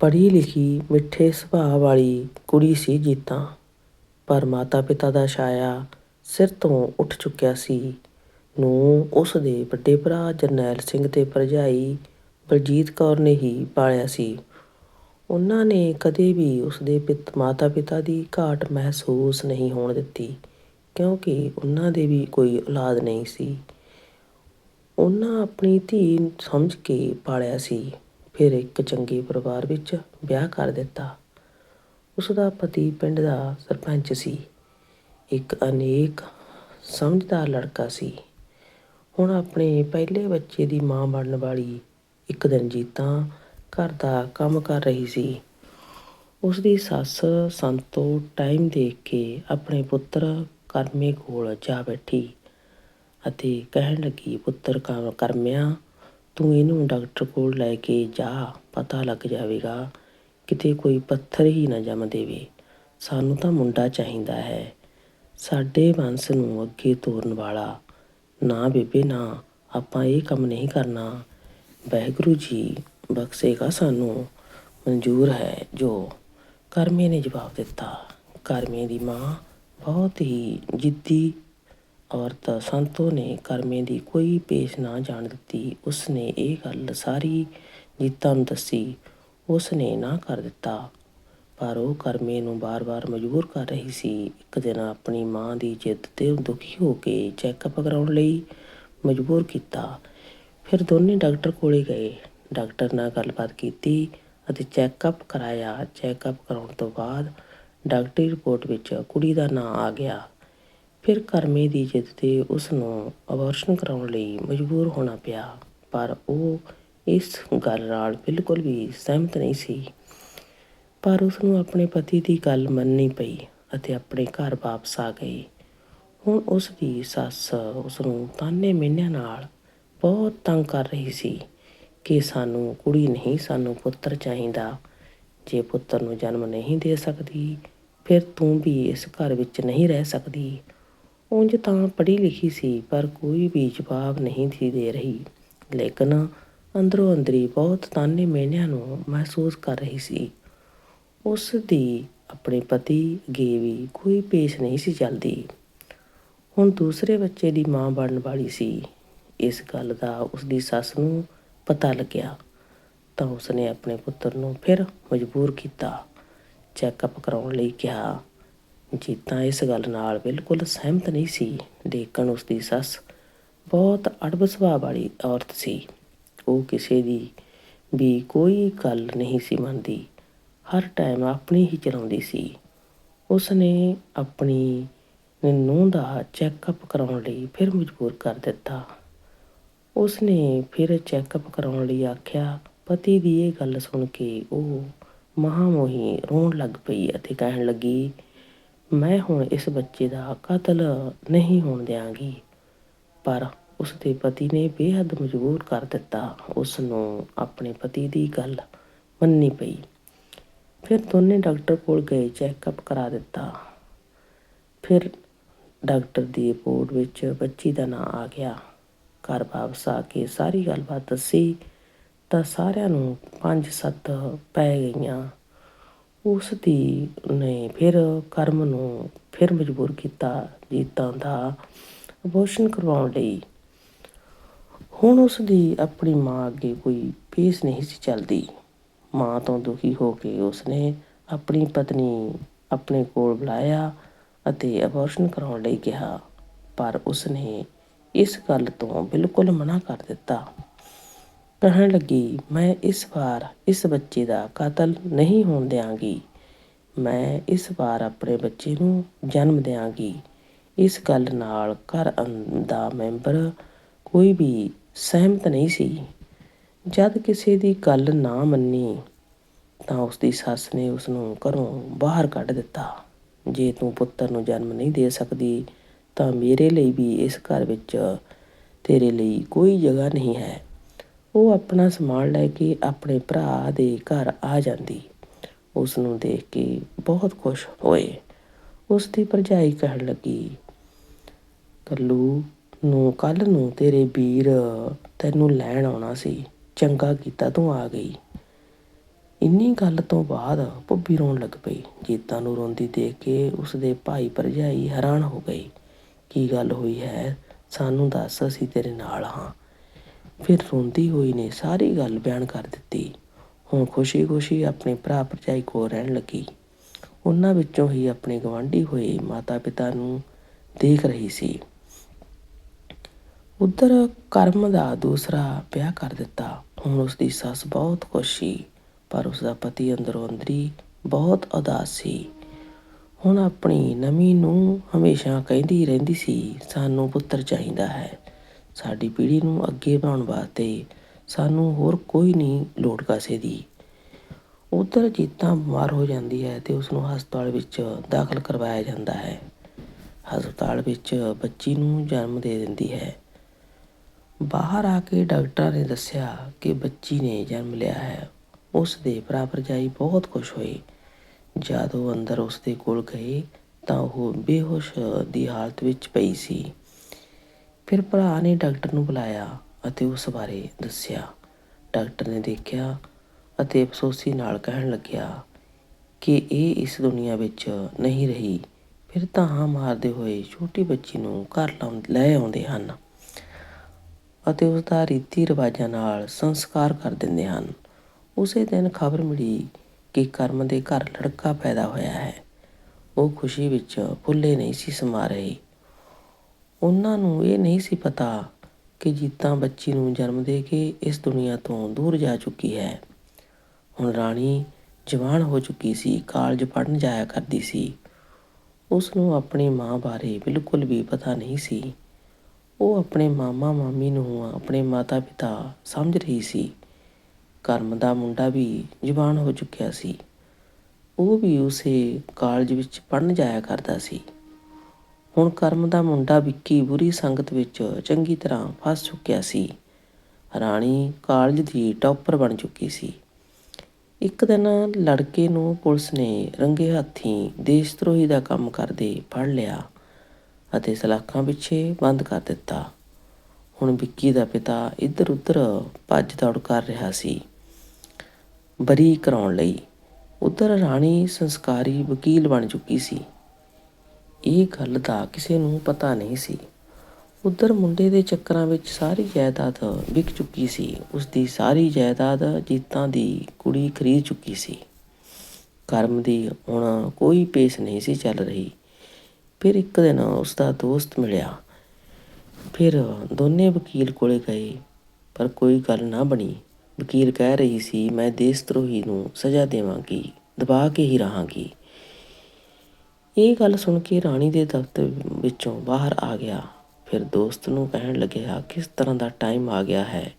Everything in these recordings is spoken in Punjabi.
ਪੜ੍ਹੀ ਲਿਖੀ ਮਿੱਠੇ ਸੁਭਾਅ ਵਾਲੀ ਕੁੜੀ ਸੀ ਜੀਤਾ। ਪਰ ਮਾਤਾ ਪਿਤਾ ਦਾ ਛਾਇਆ ਸਿਰ ਤੋਂ ਉੱਠ ਚੁੱਕਿਆ ਸੀ। ਨੂੰ ਉਸ ਦੇ ਵੱਡੇ ਭਰਾ ਜਰਨੈਲ ਸਿੰਘ ਤੇ ਭਰਜਾਈ ਬਲਜੀਤ ਕੌਰ ਨੇ ਹੀ ਪਾਲਿਆ ਸੀ। ਉਹਨਾਂ ਨੇ ਕਦੇ ਵੀ ਉਸਦੇ ਪਿਤ ਮਾਤਾ ਪਿਤਾ ਦੀ ਘਾਟ ਮਹਿਸੂਸ ਨਹੀਂ ਹੋਣ ਦਿੱਤੀ, ਕਿਉਂਕਿ ਉਹਨਾਂ ਦੇ ਵੀ ਕੋਈ ਔਲਾਦ ਨਹੀਂ ਸੀ। ਉਹਨਾਂ ਆਪਣੀ ਧੀ ਸਮਝ ਕੇ ਪਾਲਿਆ ਸੀ। ਫਿਰ ਇੱਕ ਚੰਗੇ ਪਰਿਵਾਰ ਵਿੱਚ ਵਿਆਹ ਕਰ ਦਿੱਤਾ। ਉਸ ਦਾ ਪਤੀ ਪਿੰਡ ਦਾ ਸਰਪੰਚ ਸੀ। ਇੱਕ ਅਨੇਕ ਸਮਝਦਾਰ ਲੜਕਾ ਸੀ। ਹੁਣ ਆਪਣੇ ਪਹਿਲੇ ਬੱਚੇ ਦੀ ਮਾਂ ਬਣਨ ਵਾਲੀ ਇੱਕ ਦਿਨ ਜੀਤਾਂ ਘਰ ਦਾ ਕੰਮ ਕਰ ਰਹੀ ਸੀ। ਉਸ ਦੀ ਸੱਸ ਸੰਤੋ ਟਾਈਮ ਦੇਖ ਕੇ ਆਪਣੇ ਪੁੱਤਰ ਕਰਮੇ ਕੋਲ ਜਾ ਬੈਠੀ ਅਤੇ ਕਹਿਣ ਲੱਗੀ, ਪੁੱਤਰ ਕ- ਕਰਮਿਆ ਤੂੰ ਇਹਨੂੰ ਡਾਕਟਰ ਕੋਲ ਲੈ ਕੇ ਜਾ, ਪਤਾ ਲੱਗ ਜਾਵੇਗਾ। ਕਿਤੇ ਕੋਈ ਪੱਥਰ ਹੀ ਨਾ ਜੰਮ ਦੇਵੇ। ਸਾਨੂੰ ਤਾਂ ਮੁੰਡਾ ਚਾਹੀਦਾ ਹੈ। ਸਾਡੇ ਵੰਸ਼ ਨੂੰ ਅੱਗੇ ਤੋਰਨ ਵਾਲਾ। ਨਾ ਬੇਬੇ, ਨਾ। ਆਪਾਂ ਇਹ ਕੰਮ ਨਹੀਂ ਕਰਨਾ। ਵਾਹਿਗੁਰੂ ਜੀ ਬਖਸ਼ੇਗਾ ਸਾਨੂੰ। ਮਨਜ਼ੂਰ ਹੈ ਜੋ। ਕਰਮੇ ਨੇ ਜਵਾਬ ਦਿੱਤਾ। ਕਰਮੇ ਦੀ ਮਾਂ ਬਹੁਤ ਹੀ ਜਿੱਦੀ ਔਰਤ ਸੰਤੋ ਨੇ ਕਰਮੇ ਦੀ ਕੋਈ ਪੇਸ਼ ਨਾ ਜਾਣ ਦਿੱਤੀ। ਉਸ ਨੇ ਇਹ ਗੱਲ ਸਾਰੀ ਜੀਤਾ ਨੂੰ ਦੱਸੀ। ਉਸ ਨੇ ਨਾ ਕਰ ਦਿੱਤਾ। ਪਰ ਉਹ ਕਰਮੇ ਨੂੰ ਬਾਰ-ਬਾਰ ਮਜਬੂਰ ਕਰ ਰਹੀ ਸੀ। ਇੱਕ ਦਿਨ ਆਪਣੀ ਮਾਂ ਦੀ ਜਿੱਦ ਤੇ ਦੁਖੀ ਹੋ ਕੇ ਚੈੱਕਅਪ ਕਰਾਉਣ ਲਈ ਮਜਬੂਰ ਕੀਤਾ। ਫਿਰ ਦੋਨੇ ਡਾਕਟਰ ਕੋਲੇ ਗਏ। ਡਾਕਟਰ ਨਾਲ ਗੱਲਬਾਤ ਕੀਤੀ ਅਤੇ ਚੈੱਕਅਪ ਕਰਾਇਆ। ਚੈੱਕਅਪ ਕਰਾਉਣ ਤੋਂ ਬਾਅਦ ਡਾਕਟਰੀ ਰਿਪੋਰਟ ਵਿੱਚ ਕੁੜੀ ਦਾ ਨਾਂ ਆ ਗਿਆ। ਫਿਰ ਕਰਮੇ ਦੀ ਜਿੱਦ ਤੇ ਉਸ ਨੂੰ ਅਬੋਰਸ਼ਨ ਕਰਾਉਣ ਲਈ ਮਜਬੂਰ ਹੋਣਾ ਪਿਆ, ਪਰ ਉਹ ਇਸ ਗੱਲ ਨਾਲ ਬਿਲਕੁਲ ਵੀ ਸਹਿਮਤ ਨਹੀਂ ਸੀ। ਪਰ ਉਸ ਨੂੰ ਆਪਣੇ ਪਤੀ ਦੀ ਗੱਲ ਮੰਨਣੀ ਪਈ ਅਤੇ ਆਪਣੇ ਘਰ ਵਾਪਸ ਆ ਗਈ। ਹੁਣ ਉਸ ਦੀ ਸੱਸ ਉਸ ਨੂੰ ਤਾਨੇ ਮਿਹਨਿਆਂ ਨਾਲ ਬਹੁਤ ਤੰਗ ਕਰ ਰਹੀ ਸੀ ਕਿ ਸਾਨੂੰ ਕੁੜੀ ਨਹੀਂ, ਸਾਨੂੰ ਪੁੱਤਰ ਚਾਹੀਦਾ। ਜੇ ਪੁੱਤਰ ਨੂੰ ਜਨਮ ਨਹੀਂ ਦੇ ਸਕਦੀ, ਫਿਰ ਤੂੰ ਵੀ ਇਸ ਘਰ ਵਿੱਚ ਨਹੀਂ ਰਹਿ ਸਕਦੀ। ਉਂਝ ਤਾਂ ਪੜ੍ਹੀ ਲਿਖੀ ਸੀ, ਪਰ ਕੋਈ ਵੀ ਜਵਾਬ ਨਹੀਂ ਸੀ ਦੇ ਰਹੀ। ਲੇਕਿਨ ਅੰਦਰੋਂ ਅੰਦਰੀ ਬਹੁਤ ਤਾਨੇ ਮਿਹਨਿਆਂ ਨੂੰ ਮਹਿਸੂਸ ਕਰ ਰਹੀ ਸੀ। ਉਸ ਦੀ ਆਪਣੇ ਪਤੀ ਅੱਗੇ ਵੀ ਕੋਈ ਪੇਸ਼ ਨਹੀਂ ਸੀ ਚੱਲਦੀ। ਹੁਣ ਦੂਸਰੇ ਬੱਚੇ ਦੀ ਮਾਂ ਬਣਨ ਵਾਲੀ ਸੀ। ਇਸ ਗੱਲ ਦਾ ਉਸ ਦੀ ਸੱਸ ਨੂੰ ਪਤਾ ਲੱਗਿਆ। ਤਾਂ ਉਸਨੇ ਆਪਣੇ ਪੁੱਤਰ ਨੂੰ ਫਿਰ ਮਜਬੂਰ ਕੀਤਾ। ਚੈੱਕਅਪ ਕਰਾਉਣ ਲਈ ਕਿਹਾ ਜੀਤਾ ਇਸ ਗੱਲ ਨਾਲ ਬਿਲਕੁਲ ਸਹਿਮਤ ਨਹੀਂ ਸੀ। ਲੇਕਿਨ ਉਸ ਦੀ ਸੱਸ ਬਹੁਤ ਅੜਬ ਸੁਭਾਅ ਵਾਲੀ ਔਰਤ ਸੀ। ਉਹ ਕਿਸੇ ਦੀ ਵੀ ਕੋਈ ਗੱਲ ਨਹੀਂ ਸੀ ਮੰਨਦੀ। ਹਰ ਟਾਈਮ ਆਪਣੀ ਹੀ ਚਲਾਉਂਦੀ ਸੀ। ਉਸ ਨੇ ਆਪਣੀ ਨੂੰਹ ਦਾ ਚੈੱਕਅਪ ਕਰਾਉਣ ਲਈ ਫਿਰ ਮਜਬੂਰ ਕਰ ਦਿੱਤਾ। ਉਸ ਨੇ ਫਿਰ ਚੈੱਕਅਪ ਕਰਾਉਣ ਲਈ ਆਖਿਆ, ਪਤੀ ਦੀ ਇਹ ਗੱਲ ਸੁਣ ਕੇ ਉਹ ਮਹਾਮੋਹੀ ਰੋਣ ਲੱਗ ਪਈ ਅਤੇ ਕਹਿਣ ਲੱਗੀ ਮੈਂ ਹੁਣ ਇਸ ਬੱਚੇ ਦਾ ਕਤਲ ਨਹੀਂ ਹੋਣ ਦਿਆਂਗੀ। ਪਰ ਉਸ ਦੇ ਪਤੀ ਨੇ ਬੇਹੱਦ ਮਜਬੂਰ ਕਰ ਦਿੱਤਾ। ਉਸ ਨੂੰ ਆਪਣੇ ਪਤੀ ਦੀ ਗੱਲ ਮੰਨਣੀ ਪਈ। ਫਿਰ ਦੋਨੇ ਡਾਕਟਰ ਕੋਲ ਗਏ, ਚੈੱਕਅਪ ਕਰਾ ਦਿੱਤਾ। ਫਿਰ ਡਾਕਟਰ ਦੀ ਰਿਪੋਰਟ ਵਿੱਚ ਬੱਚੀ ਦਾ ਨਾਂ ਆ ਗਿਆ। ਘਰ ਵਾਪਸ ਆ ਕੇ ਸਾਰੀ ਗੱਲਬਾਤ ਦੱਸੀ ਤਾਂ ਸਾਰਿਆਂ ਨੂੰ ਪੰਜ ਸੱਤ ਪੈ ਗਈਆਂ। ਉਸ ਦੀ ਨੇ ਫਿਰ ਕਰਮ ਨੂੰ ਫਿਰ ਮਜਬੂਰ ਕੀਤਾ, ਜੀਤਾਂ ਦਾ ਅਬੋਰਸ਼ਨ ਕਰਵਾਉਣ ਲਈ। ਹੁਣ ਉਸ ਦੀ ਆਪਣੀ ਮਾਂ ਅੱਗੇ ਕੋਈ ਪੇਸ਼ ਨਹੀਂ ਸੀ ਚੱਲਦੀ। ਮਾਂ ਤੋਂ ਦੁਖੀ ਹੋ ਕੇ ਉਸਨੇ ਆਪਣੀ ਪਤਨੀ ਆਪਣੇ ਕੋਲ ਬੁਲਾਇਆ ਅਤੇ ਅਬੋਰਸ਼ਨ ਕਰਾਉਣ ਲਈ ਕਿਹਾ, ਪਰ ਉਸਨੇ ਇਸ ਗੱਲ ਤੋਂ ਬਿਲਕੁਲ ਮਨਾ ਕਰ ਦਿੱਤਾ। ਕਹਿਣ ਲੱਗੀ, ਮੈਂ ਇਸ ਵਾਰ ਇਸ ਬੱਚੇ ਦਾ ਕਤਲ ਨਹੀਂ ਹੋਣ ਦਿਆਂਗੀ। ਮੈਂ ਇਸ ਵਾਰ ਆਪਣੇ ਬੱਚੇ ਨੂੰ ਜਨਮ ਦਿਆਂਗੀ। ਇਸ ਗੱਲ ਨਾਲ ਘਰ ਅੰ- ਦਾ ਮੈਂਬਰ ਕੋਈ ਵੀ ਸਹਿਮਤ ਨਹੀਂ ਸੀ। ਜਦ ਕਿਸੇ ਦੀ ਗੱਲ ਨਾ ਮੰਨੀ, ਤਾਂ ਉਸ ਦੀ ਸੱਸ ਨੇ ਉਸ ਨੂੰ ਘਰੋਂ ਬਾਹਰ ਕੱਢ ਦਿੱਤਾ। ਜੇ ਤੂੰ ਪੁੱਤਰ ਨੂੰ ਜਨਮ ਨਹੀਂ ਦੇ ਸਕਦੀ, ਤਾਂ ਮੇਰੇ ਲਈ ਵੀ ਇਸ ਘਰ ਵਿੱਚ ਤੇਰੇ ਲਈ ਕੋਈ ਜਗ੍ਹਾ ਨਹੀਂ ਹੈ। ਉਹ ਆਪਣਾ ਸਮਾਨ ਲੈ ਕੇ ਆਪਣੇ ਭਰਾ ਦੇ ਘਰ ਆ ਜਾਂਦੀ। ਉਸ ਨੂੰ ਦੇਖ ਕੇ ਬਹੁਤ ਖੁਸ਼ ਹੋਏ। ਉਸ ਦੀ ਭਰਜਾਈ ਕਹਿਣ ਲੱਗੀ, ਕੱਲੂ, ਨੂੰ ਕੱਲ ਨੂੰ ਤੇਰੇ ਵੀਰ ਤੈਨੂੰ ਲੈਣ ਆਉਣਾ ਸੀ। ਚੰਗਾ ਕੀਤਾ ਤੂੰ ਆ ਗਈ। ਇੰਨੀ ਗੱਲ ਤੋਂ ਬਾਅਦ ਭੁੱਬੀ ਰੋਣ ਲੱਗ ਪਈ। ਜੀਤਾਂ ਨੂੰ ਰੋਂਦੀ ਦੇਖ ਕੇ ਉਸਦੇ ਭਾਈ ਭਰਜਾਈ ਹੈਰਾਨ ਹੋ ਗਏ ਕੀ ਗੱਲ ਹੋਈ ਹੈ? ਸਾਨੂੰ ਦੱਸ, ਅਸੀਂ ਤੇਰੇ ਨਾਲ ਹਾਂ। ਫਿਰ ਰੋਂਦੀ ਹੋਈ ਨੇ ਸਾਰੀ ਗੱਲ ਬਿਆਨ ਕਰ ਦਿੱਤੀ। ਹੁਣ ਖੁਸ਼ੀ-ਖੁਸ਼ੀ ਆਪਣੇ ਭਰਾ ਭਰਜਾਈ ਕੋਲ ਰਹਿਣ ਲੱਗੀ। ਉਹਨਾਂ ਵਿੱਚੋਂ ਹੀ ਆਪਣੇ ਗਵਾਂਢੀ ਹੋਏ ਮਾਤਾ-ਪਿਤਾ ਨੂੰ ਦੇਖ ਰਹੀ ਸੀ। ਉਧਰ ਕਰਮ ਦਾ ਦੂਸਰਾ ਵਿਆਹ ਕਰ ਦਿੱਤਾ। ਹੁਣ ਉਸਦੀ ਸੱਸ ਬਹੁਤ ਖੁਸ਼ ਸੀ, ਪਰ ਉਸਦਾ ਪਤੀ ਅੰਦਰੋਂ ਅੰਦਰੀ ਬਹੁਤ ਉਦਾਸ ਸੀ। ਹੁਣ ਆਪਣੀ ਨਵੀਂ ਨੂੰ ਹਮੇਸ਼ਾ ਕਹਿੰਦੀ ਰਹਿੰਦੀ ਸੀ, ਸਾਨੂੰ ਪੁੱਤਰ ਚਾਹੀਦਾ ਹੈ। ਸਾਡੀ ਪੀੜ੍ਹੀ ਨੂੰ ਅੱਗੇ ਵਧਾਉਣ ਵਾਸਤੇ ਸਾਨੂੰ ਹੋਰ ਕੋਈ ਨਹੀਂ ਲੋੜ ਕਾਸੇ ਦੀ। ਉੱਧਰ ਜੀਤਾਂ ਬਿਮਾਰ ਹੋ ਜਾਂਦੀ ਹੈ ਅਤੇ ਉਸ ਨੂੰ ਹਸਪਤਾਲ ਵਿੱਚ ਦਾਖਲ ਕਰਵਾਇਆ ਜਾਂਦਾ ਹੈ। ਹਸਪਤਾਲ ਵਿੱਚ ਬੱਚੀ ਨੂੰ ਜਨਮ ਦੇ ਦਿੰਦੀ ਹੈ। ਬਾਹਰ ਆ ਕੇ ਡਾਕਟਰਾਂ ਨੇ ਦੱਸਿਆ ਕਿ ਬੱਚੀ ਨੇ ਜਨਮ ਲਿਆ ਹੈ। ਉਸ ਦੇ ਭਰਾ ਭਰਜਾਈ ਬਹੁਤ ਖੁਸ਼ ਹੋਏ। ਜਦ ਉਹ ਅੰਦਰ ਉਸ ਦੇ ਕੋਲ ਗਏ ਤਾਂ ਉਹ ਬੇਹੋਸ਼ ਦੀ ਹਾਲਤ ਵਿੱਚ ਪਈ ਸੀ। ਫਿਰ ਭਰਾ ਨੇ ਡਾਕਟਰ ਨੂੰ ਬੁਲਾਇਆ ਅਤੇ ਉਸ ਬਾਰੇ ਦੱਸਿਆ। ਡਾਕਟਰ ਨੇ ਦੇਖਿਆ ਅਤੇ ਅਫਸੋਸੀ ਨਾਲ ਕਹਿਣ ਲੱਗਿਆ ਕਿ ਇਹ ਇਸ ਦੁਨੀਆ ਵਿੱਚ ਨਹੀਂ ਰਹੀ। ਫਿਰ ਤਾਂ ਮਾਰਦੇ ਹੋਏ ਛੋਟੀ ਬੱਚੀ ਨੂੰ ਘਰ ਲਾਉਂ, ਲੈ ਆਉਂਦੇ ਹਨ ਅਤੇ ਉਸ ਦਾ ਰੀਤੀ ਰਿਵਾਜਾਂ ਨਾਲ ਸੰਸਕਾਰ ਕਰ ਦਿੰਦੇ ਹਨ। ਉਸੇ ਦਿਨ ਖਬਰ ਮਿਲੀ ਕਿ ਕਰਮ ਦੇ ਘਰ ਲੜਕਾ ਪੈਦਾ ਹੋਇਆ ਹੈ। ਉਹ ਖੁਸ਼ੀ ਵਿੱਚ ਫੁੱਲੇ ਨਹੀਂ ਸੀ ਸਮਾ ਰਹੇ। ਉਹਨਾਂ ਨੂੰ ਇਹ ਨਹੀਂ ਸੀ ਪਤਾ ਕਿ ਜੀਤਾਂ ਬੱਚੀ ਨੂੰ ਜਨਮ ਦੇ ਕੇ ਇਸ ਦੁਨੀਆ ਤੋਂ ਦੂਰ ਜਾ ਚੁੱਕੀ ਹੈ। ਹੁਣ ਰਾਣੀ ਜਵਾਨ ਹੋ ਚੁੱਕੀ ਸੀ, ਕਾਲਜ ਪੜ੍ਹਨ ਜਾਇਆ ਕਰਦੀ ਸੀ। ਉਸ ਨੂੰ ਆਪਣੀ ਮਾਂ ਬਾਰੇ ਬਿਲਕੁਲ ਵੀ ਪਤਾ ਨਹੀਂ ਸੀ। ਉਹ ਆਪਣੇ ਮਾਮਾ ਮਾਮੀ ਨੂੰ ਆਪਣੇ ਮਾਤਾ ਪਿਤਾ ਸਮਝ ਰਹੀ ਸੀ। ਕਰਮ ਦਾ ਮੁੰਡਾ ਵੀ ਜਵਾਨ ਹੋ ਚੁੱਕਿਆ ਸੀ। ਉਹ ਵੀ ਉਸੇ ਕਾਲਜ ਵਿੱਚ ਪੜ੍ਹਨ ਜਾਇਆ ਕਰਦਾ ਸੀ। ਹੁਣ ਕਰਮ ਦਾ ਮੁੰਡਾ ਵਿੱਕੀ ਬੁਰੀ ਸੰਗਤ ਵਿੱਚ ਚੰਗੀ ਤਰ੍ਹਾਂ ਫਸ ਚੁੱਕਿਆ ਸੀ। ਰਾਣੀ ਕਾਲਜ ਦੀ ਟੌਪਰ ਬਣ ਚੁੱਕੀ ਸੀ। ਇੱਕ ਦਿਨ ਲੜਕੇ ਨੂੰ ਪੁਲਿਸ ਨੇ ਰੰਗੇ ਹੱਥੀਂ ਦੇਸ਼ਦਰੋਹੀ ਦਾ ਕੰਮ ਕਰਦੇ ਫੜ ਲਿਆ ਅਤੇ ਸਲਾਖਾਂ ਪਿੱਛੇ ਬੰਦ ਕਰ ਦਿੱਤਾ। ਹੁਣ ਵਿੱਕੀ ਦਾ ਪਿਤਾ ਇੱਧਰ ਉੱਧਰ ਭੱਜ ਦੌੜ ਕਰ ਰਿਹਾ ਸੀ। ਬਰੀ ਕਰਾਉਣ ਲਈ ਉੱਧਰ ਰਾਣੀ ਸੰਸਕਾਰੀ ਵਕੀਲ ਬਣ ਚੁੱਕੀ ਸੀ। ਇਹ ਗੱਲ ਦਾ ਕਿਸੇ ਨੂੰ ਪਤਾ ਨਹੀਂ ਸੀ। ਉਧਰ ਮੁੰਡੇ ਦੇ ਚੱਕਰਾਂ ਵਿੱਚ ਸਾਰੀ ਜਾਇਦਾਦ ਵਿਕ ਚੁੱਕੀ ਸੀ। ਉਸ ਦੀ ਸਾਰੀ ਜਾਇਦਾਦ ਜੀਤਾਂ ਦੀ ਕੁੜੀ ਖਰੀਦ ਚੁੱਕੀ ਸੀ। ਕਰਮ ਦੀ ਹੁਣ ਕੋਈ ਪੇਸ ਨਹੀਂ ਸੀ ਚੱਲ ਰਹੀ। ਫਿਰ ਇੱਕ ਦਿਨ ਉਸ ਦਾ ਦੋਸਤ ਮਿਲਿਆ। ਫਿਰ ਦੋਨੇ ਵਕੀਲ ਕੋਲੇ ਗਏ, ਪਰ ਕੋਈ ਗੱਲ ਨਾ ਬਣੀ। ਵਕੀਲ ਕਹਿ ਰਹੀ ਸੀ, ਮੈਂ ਦੇਸ਼ ਧਰੋਹੀ ਨੂੰ ਸਜ਼ਾ ਦੇਵਾਂਗੀ, ਦਬਾ ਕੇ ਹੀ ਰਹਾਂਗੀ। ਇਹ ਗੱਲ ਸੁਣ ਕੇ ਰਾਣੀ ਦੇ ਦਫ਼ਤਰ ਵਿੱਚੋਂ ਬਾਹਰ ਆ ਗਿਆ। ਫਿਰ ਦੋਸਤ ਨੂੰ ਕਹਿਣ ਲੱਗਿਆ, ਕਿਸ ਤਰ੍ਹਾਂ ਦਾ ਟਾਈਮ ਆ ਗਿਆ ਹੈ?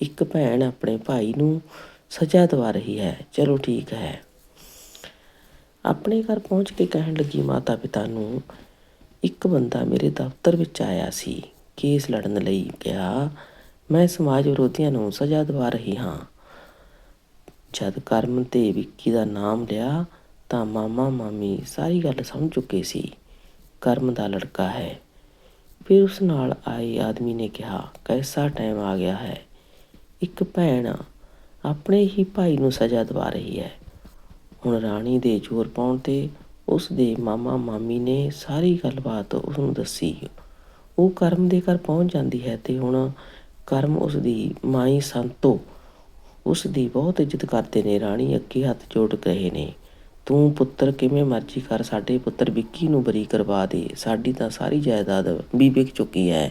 ਇੱਕ ਭੈਣ ਆਪਣੇ ਭਾਈ ਨੂੰ ਸਜ਼ਾ ਦਵਾ ਰਹੀ ਹੈ। ਚਲੋ ਠੀਕ ਹੈ। ਆਪਣੇ ਘਰ ਪਹੁੰਚ ਕੇ ਕਹਿਣ ਲੱਗੀ ਮਾਤਾ ਪਿਤਾ ਨੂੰ, ਇੱਕ ਬੰਦਾ ਮੇਰੇ ਦਫ਼ਤਰ ਵਿੱਚ ਆਇਆ ਸੀ। ਕੇਸ ਲੜਨ ਲਈ ਕਿਹਾ, ਮੈਂ ਸਮਾਜ ਵਿਰੋਧੀਆਂ ਨੂੰ ਸਜ਼ਾ ਦਵਾ ਰਹੀ ਹਾਂ। ਜਦ ਕਰਮ ਤੇ ਵਿੱਕੀ ਦਾ ਨਾਮ ਲਿਆ ਤਾਂ ਮਾਮਾ ਮਾਮੀ ਸਾਰੀ ਗੱਲ ਸਮਝ ਚੁੱਕੇ ਸੀ। ਕਰਮ ਦਾ ਲੜਕਾ ਹੈ। ਫਿਰ ਉਸ ਨਾਲ ਆਏ ਆਦਮੀ ਨੇ ਕਿਹਾ, ਕੈਸਾ ਟਾਈਮ ਆ ਗਿਆ ਹੈ। ਇੱਕ ਭੈਣ ਆਪਣੇ ਹੀ ਭਾਈ ਨੂੰ ਸਜ਼ਾ ਦਵਾ ਰਹੀ ਹੈ। ਹੁਣ ਰਾਣੀ ਦੇ ਜ਼ੋਰ ਪਾਉਣ ਤੇ ਉਸ ਦੇ ਮਾਮਾ ਮਾਮੀ ਨੇ ਸਾਰੀ ਗੱਲਬਾਤ ਉਸ ਨੂੰ ਦੱਸੀ। ਉਹ ਕਰਮ ਦੇ ਘਰ ਪਹੁੰਚ ਜਾਂਦੀ ਹੈ ਤੇ ਹੁਣ ਕਰਮ ਉਸ ਦੀ ਮਾਈ ਸੰਤੋ ਉਸ ਦੀ ਬਹੁਤ ਇੱਜ਼ਤ ਕਰਦੇ ਨੇ। ਰਾਣੀ ਅੱਗੇ ਹੱਥ ਜੋੜ ਰਹੇ ਨੇ ਤੂੰ ਪੁੱਤਰ ਕਿਵੇਂ ਮਰਜ਼ੀ ਕਰ, ਸਾਡੇ ਪੁੱਤਰ ਵਿੱਕੀ ਨੂੰ ਬਰੀ ਕਰਵਾ ਦੇ, ਸਾਡੀ ਤਾਂ ਸਾਰੀ ਜਾਇਦਾਦ ਵੀ ਵਿਕ ਚੁੱਕੀ ਹੈ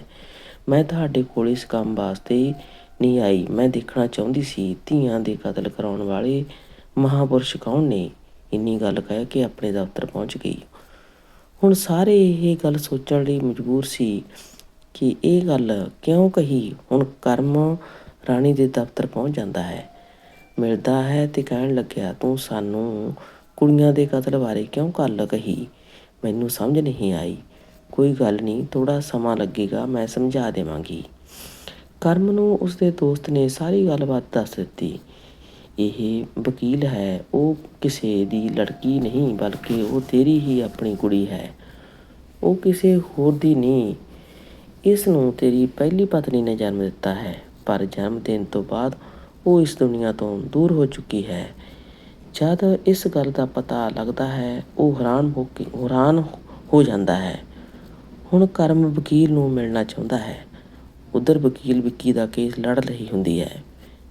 ਮੈਂ ਤੁਹਾਡੇ ਕੋਲ ਇਸ ਕੰਮ ਵਾਸਤੇ ਨਹੀਂ ਆਈ। ਮੈਂ ਦੇਖਣਾ ਚਾਹੁੰਦੀ ਸੀ, ਧੀਆਂ ਦੇ ਕਤਲ ਕਰਾਉਣ ਵਾਲੇ ਮਹਾਪੁਰਸ਼ ਕੌਣ ਨੇ? ਇੰਨੀ ਗੱਲ ਕਹਿ ਕੇ ਆਪਣੇ ਦਫ਼ਤਰ ਪਹੁੰਚ ਗਈ। ਹੁਣ ਸਾਰੇ ਇਹ ਗੱਲ ਸੋਚਣ ਲਈ ਮਜਬੂਰ ਸੀ ਕਿ ਇਹ ਗੱਲ ਕਿਉਂ ਕਹੀ? ਹੁਣ ਕਰਮ ਰਾਣੀ ਦੇ ਦਫ਼ਤਰ ਪਹੁੰਚ ਜਾਂਦਾ ਹੈ। ਮਿਲਦਾ ਹੈ ਤੇ ਕਹਿਣ ਲੱਗਿਆ, ਤੂੰ ਸਾਨੂੰ ਕੁੜੀਆਂ ਦੇ ਕਤਲ ਬਾਰੇ ਕਿਉਂ ਗੱਲ ਕਹੀ? ਮੈਨੂੰ ਸਮਝ ਨਹੀਂ ਆਈ। ਕੋਈ ਗੱਲ ਨਹੀਂ ਥੋੜਾ ਸਮਾਂ ਲੱਗੇਗਾ, ਮੈਂ ਸਮਝਾ ਦੇਵਾਂਗੀ। ਕਰਮ ਨੂੰ ਉਸਦੇ ਦੋਸਤ ਨੇ ਸਾਰੀ ਗੱਲਬਾਤ ਦੱਸ ਦਿੱਤੀ। ਇਹ ਵਕੀਲ ਹੈ, ਉਹ ਕਿਸੇ ਦੀ ਲੜਕੀ ਨਹੀਂ, ਬਲਕਿ ਉਹ ਤੇਰੀ ਹੀ ਆਪਣੀ ਕੁੜੀ ਹੈ। ਉਹ ਕਿਸੇ ਹੋਰ ਦੀ ਨਹੀਂ। ਇਸ ਨੂੰ ਤੇਰੀ ਪਹਿਲੀ ਪਤਨੀ ਨੇ ਜਨਮ ਦਿੱਤਾ ਹੈ, ਪਰ ਜਨਮ ਦੇਣ ਤੋਂ ਬਾਅਦ ਉਹ ਇਸ ਦੁਨੀਆ ਤੋਂ ਦੂਰ ਹੋ ਚੁੱਕੀ ਹੈ। ਜਦ ਇਸ ਗੱਲ ਦਾ ਪਤਾ ਲੱਗਦਾ ਹੈ, ਉਹ ਹੈਰਾਨ ਹੋ ਕੇ, ਹੈਰਾਨ ਹੋ ਜਾਂਦਾ ਹੈ। ਹੁਣ ਕਰਮ ਵਕੀਲ ਨੂੰ ਮਿਲਣਾ ਚਾਹੁੰਦਾ ਹੈ। ਉਧਰ ਵਕੀਲ ਵਿੱਕੀ ਦਾ ਕੇਸ ਲੜ ਰਹੀ ਹੁੰਦੀ ਹੈ।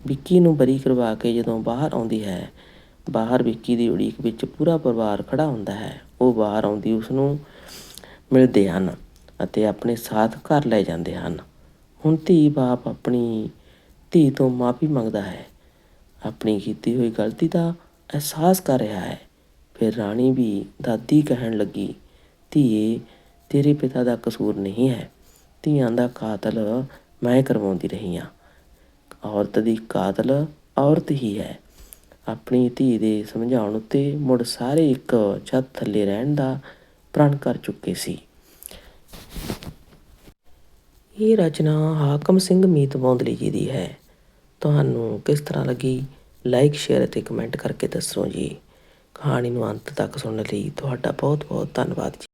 ਵਿੱਕੀ ਨੂੰ ਬਰੀ ਕਰਵਾ ਕੇ ਜਦੋਂ ਬਾਹਰ ਆਉਂਦੀ ਹੈ, ਬਾਹਰ ਵਿੱਕੀ ਦੀ ਉਡੀਕ ਵਿੱਚ ਪੂਰਾ ਪਰਿਵਾਰ ਖੜਾ ਹੁੰਦਾ ਹੈ। ਉਹ ਬਾਹਰ ਆਉਂਦੀ ਉਸ ਨੂੰ ਮਿਲਦੇ ਹਨ ਅਤੇ ਆਪਣੇ ਸਾਥ ਘਰ ਲੈ ਜਾਂਦੇ ਹਨ। ਹੁਣ ਧੀ ਬਾਪ ਆਪਣੀ ਧੀ ਤੋਂ ਮਾਫੀ ਮੰਗਦਾ ਹੈ। ਆਪਣੀ ਕੀਤੀ ਹੋਈ ਗਲਤੀ ਦਾ ਅਹਿਸਾਸ ਕਰ ਰਿਹਾ ਹੈ। ਫਿਰ ਰਾਣੀ ਵੀ ਦਾਦੀ ਕਹਿਣ ਲੱਗੀ, ਧੀਏ, ਤੇਰੇ ਪਿਤਾ ਦਾ ਕਸੂਰ ਨਹੀਂ ਹੈ। ਧੀਆਂ ਦਾ ਕਾਤਲ ਮੈਂ ਕਰਵਾਉਂਦੀ ਰਹੀ ਹਾਂ। ਔਰਤ ਦੀ ਕਾਤਲ ਔਰਤ ਹੀ ਹੈ। ਆਪਣੀ ਧੀ ਦੇ ਸਮਝਾਉਣ ਉੱਤੇ ਮੁੜ ਸਾਰੇ ਇੱਕ ਛੱਤ ਥੱਲੇ ਰਹਿਣ ਦਾ ਪ੍ਰਣ ਕਰ ਚੁੱਕੇ ਸੀ। ਇਹ ਰਚਨਾ ਹਾਕਮ ਸਿੰਘ ਮੀਤ ਬੌਂਦਲੀ ਜੀ ਦੀ ਹੈ। ਤੁਹਾਨੂੰ ਕਿਸ ਤਰ੍ਹਾਂ ਲੱਗੀ? ਲਾਈਕ ਸ਼ੇਅਰ ਅਤੇ ਕਮੈਂਟ ਕਰਕੇ ਦੱਸੋ ਜੀ। ਕਹਾਣੀ ਨੂੰ ਅੰਤ ਤੱਕ ਸੁਣਨ ਲਈ ਤੁਹਾਡਾ ਬਹੁਤ ਬਹੁਤ ਧੰਨਵਾਦ ਜੀ।